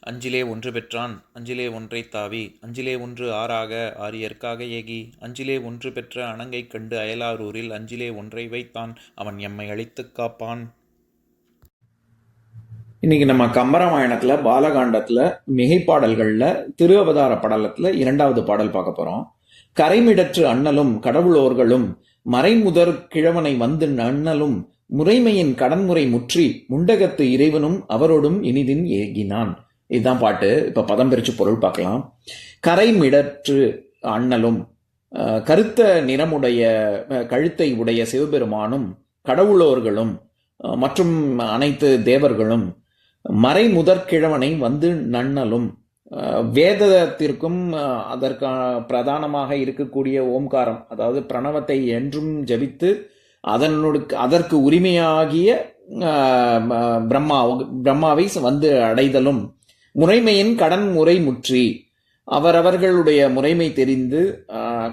அஞ்சிலே ஒன்று பெற்றான் அஞ்சிலே ஒன்றை தாவி அஞ்சிலே ஒன்று ஆறாக ஆரியற்காக ஏகி அஞ்சிலே ஒன்று பெற்ற அணங்கை கண்டு அயலாரூரில் அஞ்சிலே ஒன்றை வைத்தான் அவன் எம்மை அழித்து காப்பான். இன்னைக்கு நம்ம கம்பராமாயணத்துல பாலகாண்டத்துல மிகைப்பாடல்கள்ல திரு அவதார படலத்துல இரண்டாவது பாடல் பார்க்க போறோம். கரைமிடற்று அண்ணலும் கடவுளோர்களும் மறைமுதற் கிழவனை வந்து அண்ணலும் முறைமையின் கடன்முறை முற்றி முண்டகத்து இறைவனும் அவரோடும் இனிதின் ஏகினான். இதுதான் பாட்டு. இப்போ பதம் பிரிச்சு பொருள் பார்க்கலாம். கரைமிடற்று அண்ணலும் கருத்த நிறமுடைய கழுத்தை உடைய சிவபெருமானும் கடவுளோர்களும் மற்றும் அனைத்து தேவர்களும் மறைமுதற்கிழவனை வந்து நன்னலும் வேதத்திற்கும் அஹ், அதற்கு பிரதானமாக இருக்கக்கூடிய ஓம்காரம் அதாவது பிரணவத்தை என்றும் ஜபித்து அதனுடைய அதற்கு உரிமையாகிய பிரம்மா பிரம்மாவை வந்து அடைதலும் முறைமையின் கடன் முறை முற்றி. அவரவர்களுடைய முறைமை தெரிந்து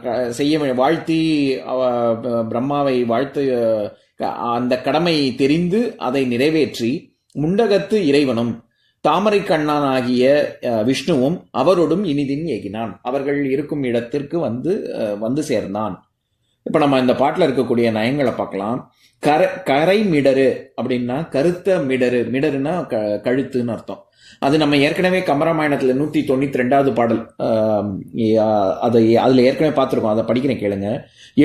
க- செய்ய வாழ்த்தி ப- பிரம்மாவை வாழ்த்து க- அந்த கடமை தெரிந்து அதை நிறைவேற்றி முண்டகத்து இறைவனும் தாமரை கண்ணான் ஆகிய விஷ்ணுவும் அவரோடும் இனிதின் ஏகினான். அவர்கள் இருக்கும் இடத்திற்கு வந்து வந்து சேர்ந்தான். இப்போ நம்ம இந்த பாட்டில் இருக்கக்கூடிய நயங்களை பார்க்கலாம். கர கரை மிடரு அப்படின்னா கருத்த மிடரு மிடருன்னா க கழுத்துன்னு அர்த்தம். அது நம்ம ஏற்கனவே கமராமாயணத்தில் நூற்றி தொண்ணூற்றி ரெண்டாவது பாடல் அதை அதில் ஏற்கனவே பார்த்துருக்கோம். அதை படிக்கிறேன் கேளுங்க.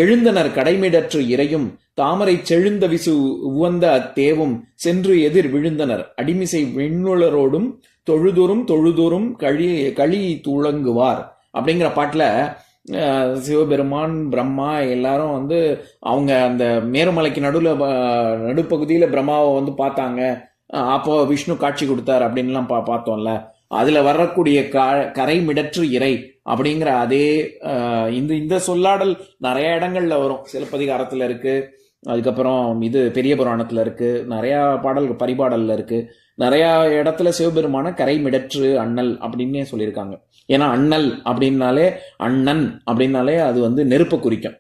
எழுந்தனர் கடைமிடற்று இறையும் தாமரை செழுந்த விசு உவந்த அத்தேவும் சென்று எதிர் விழுந்தனர். அடிமிசை விண்ணுளரோடும் தொழுதோறும் தொழுதோறும் கழி களி துளங்குவார். அப்படிங்கிற பாட்டில் சிவபெருமான் பிரம்மா எல்லாரும் வந்து அவங்க அந்த மேருமலைக்கு நடுவில் நடுப்பகுதியில் பிரம்மாவை வந்து பார்த்தாங்க. அப்போ விஷ்ணு காட்சி கொடுத்தார் அப்படின்லாம் பா பார்த்தோம்ல. அதில் வரக்கூடிய க கரை மிடற்று இறை அப்படிங்கிற அதே இந்த இந்த சொல்லாடல் நிறைய இடங்கள்ல வரும். சிலப்பதிகாரத்தில் இருக்குது அதுக்கப்புறம் இது பெரிய புராணத்தில் இருக்குது நிறையா பாடல் பரிபாடலில் இருக்குது நிறைய இடத்துல சிவபெருமான கரை மிடற்று அண்ணல் அப்படின்னே சொல்லியிருக்காங்க. ஏன்னா அண்ணல் அப்படின்னாலே அண்ணன் அப்படின்னாலே அது வந்து நெருப்பை குறிக்கும்.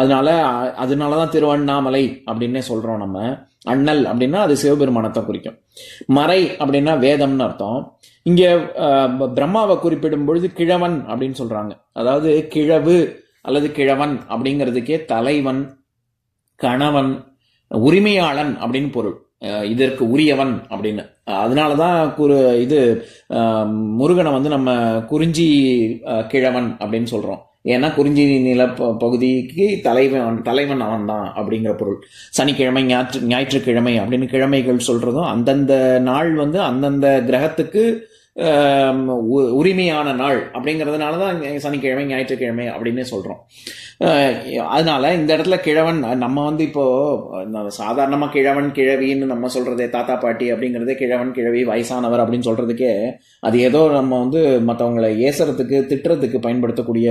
அதனால அதனால தான் திருவண்ணாமலை அப்படின்னே சொல்கிறோம் நம்ம. அண்ணல் அப்படின்னா அது சிவபெருமானத்தை குறிக்கும். மறை அப்படின்னா வேதம்னு அர்த்தம். இங்கே பிரம்மாவை குறிப்பிடும் பொழுது கிழவன் அப்படின்னு சொல்கிறாங்க அதாவது கிழவு அல்லது கிழவன் அப்படிங்கிறதுக்கே தலைவன் கணவன் உரிமையாளன் அப்படின்னு பொருள். இதற்கு உரியவன் அப்படின்னு. அதனால தான் குரு இது முருகனை வந்து நம்ம குறிஞ்சி கிழவன் அப்படின்னு சொல்கிறோம் ஏன்னா குறிஞ்சி நில பகுதிக்கு தலைவன் தலைவன் அவன் தான் அப்படிங்கிற பொருள். சனிக்கிழமை ஞாயிற்று ஞாயிற்றுக்கிழமை அப்படின்னு கிழமைகள் சொல்கிறதும் அந்தந்த நாள் வந்து அந்தந்த கிரகத்துக்கு உரிமையான நாள் அப்படிங்கிறதுனால தான் சனிக்கிழமை ஞாயிற்றுக்கிழமை அப்படின்னு சொல்கிறோம் அதனால் அதனால இந்த இடத்துல கிழவன் நம்ம வந்து இப்போது சாதாரணமாக கிழவன் கிழவின்னு நம்ம சொல்கிறதே தாத்தா பாட்டி அப்படிங்கிறதே கிழவன் கிழவி வயசானவர் அப்படின்னு சொல்கிறதுக்கே அது ஏதோ நம்ம வந்து மற்றவங்களை ஏசுறதுக்கு திட்டுறதுக்கு பயன்படுத்தக்கூடிய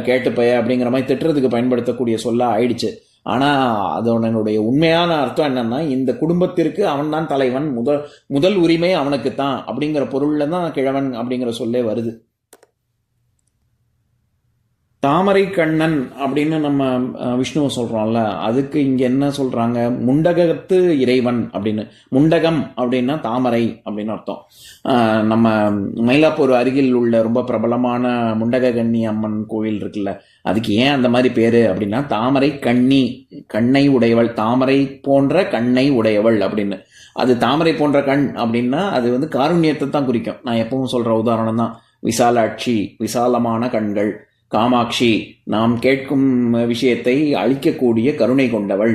கேட்டுப்பைய கேட்டுப்பய அப்படிங்கிற மாதிரி திட்டுறதுக்கு பயன்படுத்தக்கூடிய சொல்ல ஆயிடுச்சு. ஆனால் அதனுடைய உண்மையான அர்த்தம் என்னன்னா இந்த குடும்பத்திற்கு அவன் தான் தலைவன் முதல் முதல் உரிமை அவனுக்கு தான் அப்படிங்கிற பொருள்ல தான் கிழவன் அப்படிங்கிற சொல்லே வருது. தாமரை கண்ணன் அப்படின்னு நம்ம விஷ்ணுவை சொல்றோம்ல அதுக்கு இங்க என்ன சொல்றாங்க? முண்டகத்து இறைவன் அப்படின்னு. முண்டகம் அப்படின்னா தாமரை அப்படின்னு அர்த்தம். நம்ம மயிலாப்பூர் அருகில் உள்ள ரொம்ப பிரபலமான முண்டக கண்ணி அம்மன் கோவில் இருக்குல்ல அதுக்கு ஏன் அந்த மாதிரி பேர்? அப்படின்னா தாமரை கண்ணி கண்ணை உடையவள் தாமரை போன்ற கண்ணை உடையவள் அப்படின்னு. அது தாமரை போன்ற கண் அப்படின்னா அது வந்து காருண்யத்தை தான் குறிக்கும். நான் எப்பவும் சொல்கிற உதாரணம் தான். விசாலாட்சி விசாலமான கண்கள். காமாட்சி நாம் கேட்கும் விஷயத்தை அழிக்கக்கூடிய கருணை கொண்டவள்.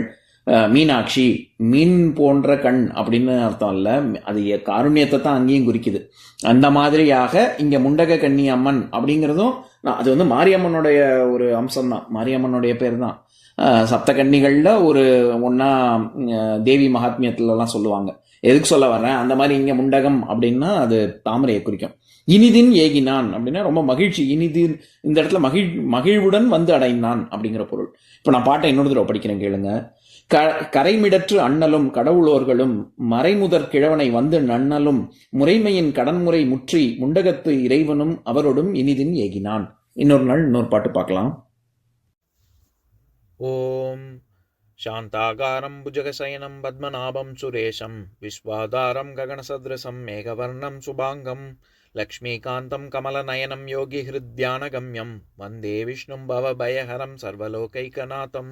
மீனாட்சி மீன் போன்ற கண் அப்படின்னு அர்த்தம் இல்லை. அது காருண்யத்தை தான் அங்கேயும் குறிக்குது. அந்த மாதிரியாக இங்கே முண்டக கன்னி அம்மன் அப்படிங்கிறதும் நான் அது வந்து மாரியம்மனுடைய ஒரு அம்சம் தான் மாரியம்மனுடைய பேர் தான் அஹ், சப்த ஒரு ஒன்றா தேவி மகாத்மியத்துலலாம் சொல்லுவாங்க. எதுக்கு சொல்ல வர்றேன்? அந்த மாதிரி இங்கே முண்டகம் அப்படின்னா அது தாமரையை குறிக்கும். இனிதின் ஏகினான் அப்படின்னா ரொம்ப மகிழ்ச்சி. இனிதின் இந்த இடத்துல மகிழ் மகிழ்வுடன் வந்து அடைந்தான் அப்படிங்கிற பொருள். இப்போ நான் பாட்டை இன்னொரு தடவை படிக்கிறேன் கேளுங்க. க கரைமிடற்று அண்ணலும் கடவுளோர்களும் மறைமுதற் கிழவனை வந்து நண்ணலும் முறைமையின் கடன்முறை முற்றி முண்டகத்து இறைவனும் அவரோடும் இனிதின் ஏகினான். இன்னொரு நாள் இன்னொரு பாட்டு பார்க்கலாம். ஓம் சாந்தாகாரம் புஜகசயனம் शान्ताकारं भुजगशयनं पद्मनाभं सुरेशं विश्वाधारं गगनसदृशं मेघवर्णं सुभाङ्गं लक्ष्मीकान्तं कमलनयनं योगिहृद्यानगम्यं वन्दे विष्णुं भवभयहरं सर्वलोकैकनाथम्